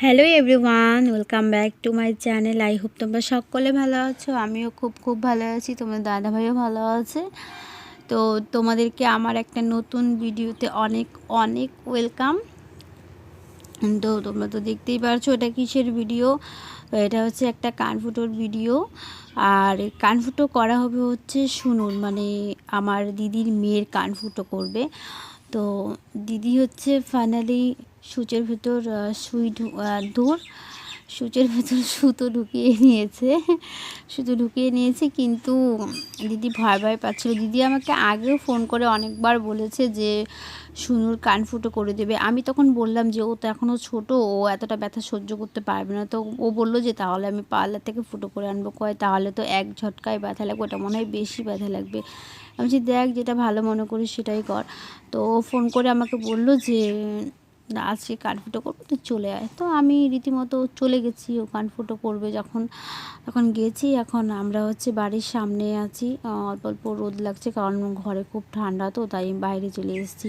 Hello everyone welcome back to my channel I hope তোমরা সকলে ভালো আছো, আমিও খুব খুব ভালো আছি তোমার দাদা ভাইও ভালো আছে। তো তোমাদেরকে আমার একটা নতুন ভিডিওতে অনেক অনেক ওয়েলকাম তো তোমরা তো দেখতেই পারছ, এটা কিসের ভিডিও এটা হচ্ছে একটা কানফুটোর ভিডিও আর কানফুটো করা হবে হচ্ছে শুনুন মানে আমার দিদির মেয়ের কানফুটো করবে। তো দিদি হচ্ছে ফাইনালি সূচের ভেতর সুই দূর। সূচের ভেতর সুতো ঢুকিয়ে নিয়েছে। সুতো ঢুকিয়ে নিয়েছে, কিন্তু দিদি ভয় ভয় পাচ্ছিল। দিদি আমাকে আগেও ফোন করে অনেকবার বলেছে যে, সুনুর কান ফুটো করে দেবে। আমি তখন বললাম যে, ও তো এখনও ছোট, ও এতটা ব্যথা সহ্য করতে পারবে না। তো ও বলল যে, তাহলে আমি পার্লার থেকে ফুটো করে আনব। কয়, তাহলে তো এক ঝটকায় ব্যথা লাগবে, ওটা মনে হয় বেশি ব্যথা লাগবে। আমি বলছি, দেখ, যেটা ভালো মনে করি সেটাই কর। তো ফোন করে আমাকে বলল যে আজকে কানফুটো করব তুই চলে আয়। তো আমি রীতিমতো চলে গেছি ও কানফুটো করবে যখন, এখন গেছি। এখন আমরা হচ্ছে বাড়ির সামনে আছি। অল্প অল্প রোদ লাগছে কারণ ঘরে খুব ঠান্ডা তো, তাই বাইরে চলে এসেছি।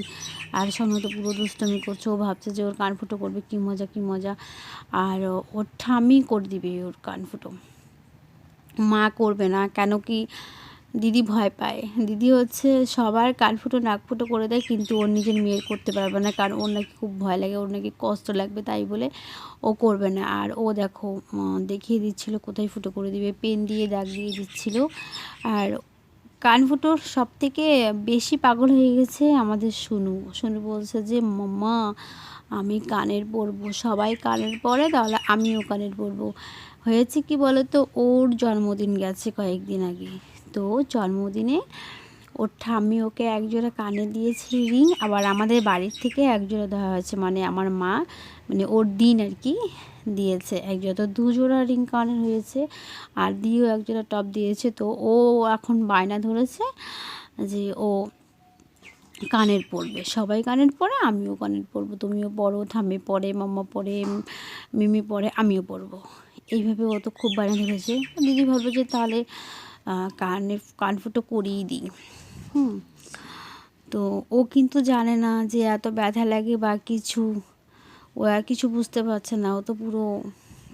আর সঙ্গে তো পুরো দুষ্টমি করছে। ও ভাবছে যে ওর কানফুটো করবে, কী মজা কী মজা। আর ওর ঠামি করে দিবে ওর কানফুটো মা করবে না, কেন কি দিদি ভয় পায়। দিদি হচ্ছে সবার কানফুটো নাকফুটো করে দেয়, কিন্তু ওর নিজের মেয়ের করতে পারবে না, কারণ ওর নাকি খুব ভয় লাগে, ওর নাকি কষ্ট লাগবে তাই বলে ও করবে না। আর ও দেখো দেখিয়ে দিচ্ছিল কোথায় ফুটো করে দিবে, পেন দিয়ে দাগ দিয়ে দিচ্ছিল। আর কানফুটোর সব থেকে বেশি পাগল হয়ে গেছে আমাদের শুনু শুনু বলছে যে, মাম্মা, আমি কানের পরবো, সবাই কানের পরে, তাহলে আমিও কানের পরবো। হয়েছে কি বলো তো ওর জন্মদিন গেছে কয়েকদিন আগে। তো জন্মদিনে ওর ঠাম্মি ওকে একজোড়া কানে দিয়েছে রিং, আবার আমাদের বাড়ির থেকে একজোড়া দেওয়া হয়েছে। মানে আমার মা মানে ওর দিন আর কি দিয়েছে একজোড়া। তো দুজোড়া রিং কানের হয়েছে, আর দিয়েও একজোড়া টপ দিয়েছে। তো ও এখন বায়না ধরেছে যে ও কানের পরবে। সবাই কানের পরে, আমিও কানের পরবো। তুমিও পরো থামি পরে, মাম্মা পরে, মিমি পরে, আমিও পরবো। এইভাবে ও তো খুব বায়না ধরেছে। দিদি ভাবলো যে তাহলে কানে কানফুটো করিয়ে দিই। হুম। তো ও কিন্তু জানে না যে এত ব্যথা লাগে বা কিছু। ও আর কিছু বুঝতে পারছে না। ও তো পুরো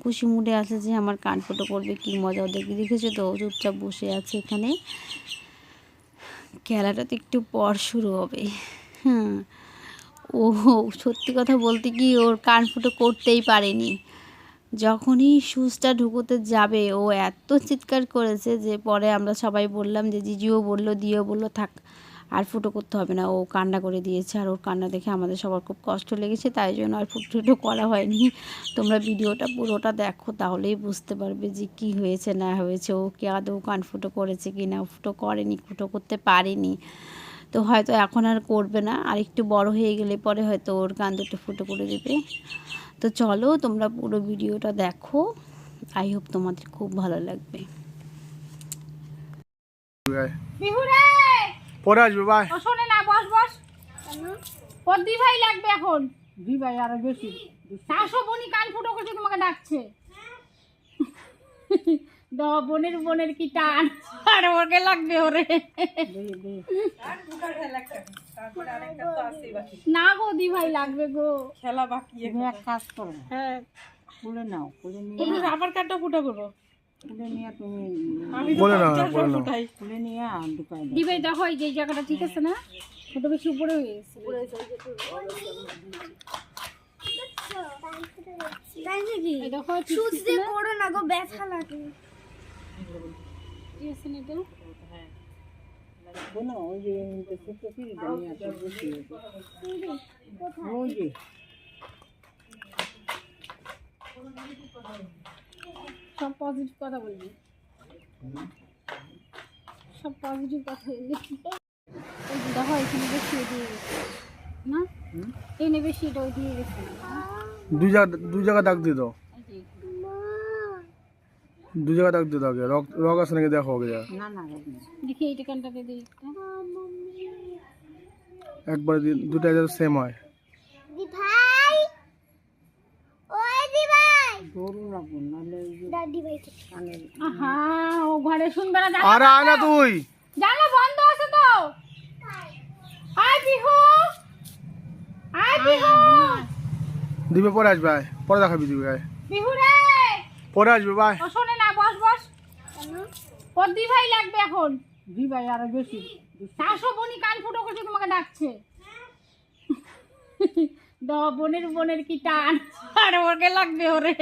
খুশি মুডে আছে যে আমার কান ফুটো করবে, কী মজা। ওদেরকে দেখেছে তো? চুপচাপ বসে আছে এখানে। খেলাটা তো একটু পর শুরু হবে। হ্যাঁ ও সত্যি কথা বলতে কি ওর কান ফুটো করতেই পারেনি। যখনই সুচটা ঢুকোতে যাবে, ও এত চিৎকার করেছে যে পরে আমরা সবাই বললাম যে, জিজিও বলল, দিও বলল, থাক, আর ফুটো করতে হবে না। ও কান্না করে দিয়েছে আর ওর কান্না দেখে আমাদের সবার খুব কষ্ট লেগেছে, তাই জন্য আর ফুটো টুটো করা হয়নি। তোমরা ভিডিওটা পুরোটা দেখো, তাহলেই বুঝতে পারবে যে কি হয়েছে, না হয়েছে, ও কি আদৌ কান ফুটো করেছে কি না, ফুটো করেনি, ফুটো করতে পারেনি। তো হয়তো এখন আর করবে না আর একটু বড় হয়ে গেলে পরে হয়তো ওর কান দুটো ফুটো করে দেবে। তো চলো তোমরা পুরো ভিডিওটা দেখো। আই হোপ তোমাদের খুব ভালো লাগবে। পরে আসবে বাই শোনে না বস বস। ওর দি ভাই লাগবে এখন। দি ভাই আরও বেশি। শাশো বনি কান ফুটো করছে তোমাকে ডাকছে। দ বোনের বোনের কি টান। আর ওকে লাগবে ওরে। না গো দি ভাই লাগবে গো খেলা বাকি এক কাজ করো। হ্যাঁ। খুলে নাও খুলে নিয়ে তুমি রাবার কাটটা ফুটো করব খুলে নিয়ে তুমি বলে না বলে না খুলে নিয়ে আর দি ভাই দেখো এই যে জায়গাটা ঠিক আছে না? ফটো বেশি উপরে হয়ে গেছে। এই দেখো আছে না? করো না গো ব্যথা লাগে। ঠিক আছে না শোনো ওই যে ছোট সিঁড়িটা নিয়ে আসো। ওই যে সব পজিটিভ কথা বলবি। সব পজিটিভ কথা বলবি। দেখো এখানে বেশি দিয়ে গেছে না? এখানে বেশি এটা দিয়ে গেছে। দুই জায়গা দুই জায়গা দাগ দিয়ে দাও। দু জায়গা দাগ দিয়ে দাও আগে রক রক আছে নাকি? দেখো আগে। না না দেখি এইটা কানটাতে দিই একবার দি- দুটা যাতে সেম হয়। দি ভাই ওই দি ভাই দৌড়ও লাগবো নাহলে দাদি ভাই কানের আহা ও ঘরে শুনবে না আরে আয় তুই! জানলা বন্ধ আছে তো। আয় বিহু আয় বিহু দিবে পরে আসবে পরে দেখাবি দিবে বিহু রে! পরে আসবে বস ওর দি ভাই লাগবে এখন। দি ভাই আরও বেশি। শাশো বনি কান ফুটো করছে তোমাকে ডাকছে। দ বোনের বোনের কি টান। আর ওকে লাগবে ওরে।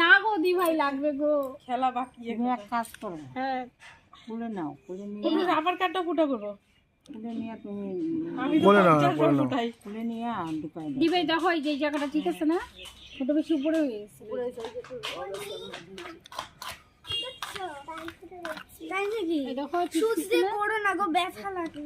না গো দি ভাই লাগবে গো। তুমি এক কাজ করো। হ্যাঁ। খুলে নাও খুলে নিয়ে তুমি রাবার কার্ডটা ফুটো করো। খুলে নিয়ে তুমি খুলে দেখো এই জায়গাটা ঠিক আছে না? ওটা বেশি উপরে হয়ে গেছে। তাই নাকি সুচ দিয়ে না? করো না গো ব্যথা লাগে।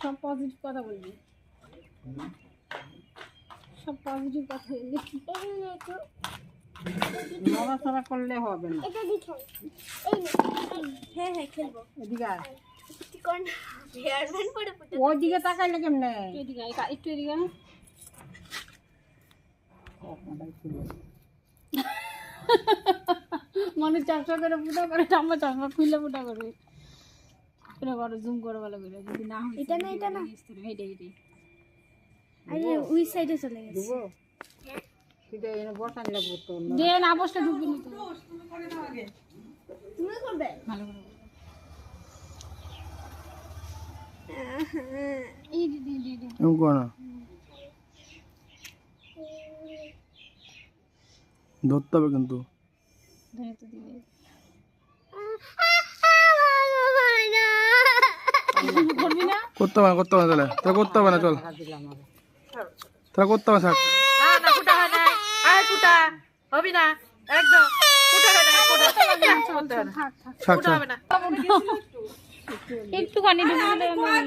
সব পজিটিভ কথা বলবি। সব পজিটিভ কথা বলবি নড়াচড়া করলে হবে না। এটা দেখাও এই। হ্যাঁ হ্যাঁ খেলব। এদিকে আয়। একটু কর না হেয়ার ব্যান্ড পরে পুটে ওই তাকাইলে কেমনে? এদিকে একটু এদিকে আয়। চাষা করে ফুটা করে আমার চাষা খুললে ফুটা করবে এটা করো জুম করো ভালো করে যদি না হয় এটা না, এটা না। এইটাই এইটাই আরে ওই সাইডে চলে গেছে। দেবো এনে বসান লাগবো তো যে না বসলে ঢুকবি না তো। তুমি করবে? ভালো করে। এই করে ধরতে হবে কিন্তু। ধরে তো দিবে। করতে হবে না করতে হবে না তাহলে। তাহলে করতে হবে না চল। তাহলে করতে হবে থাক হবে না থাক একটুখানি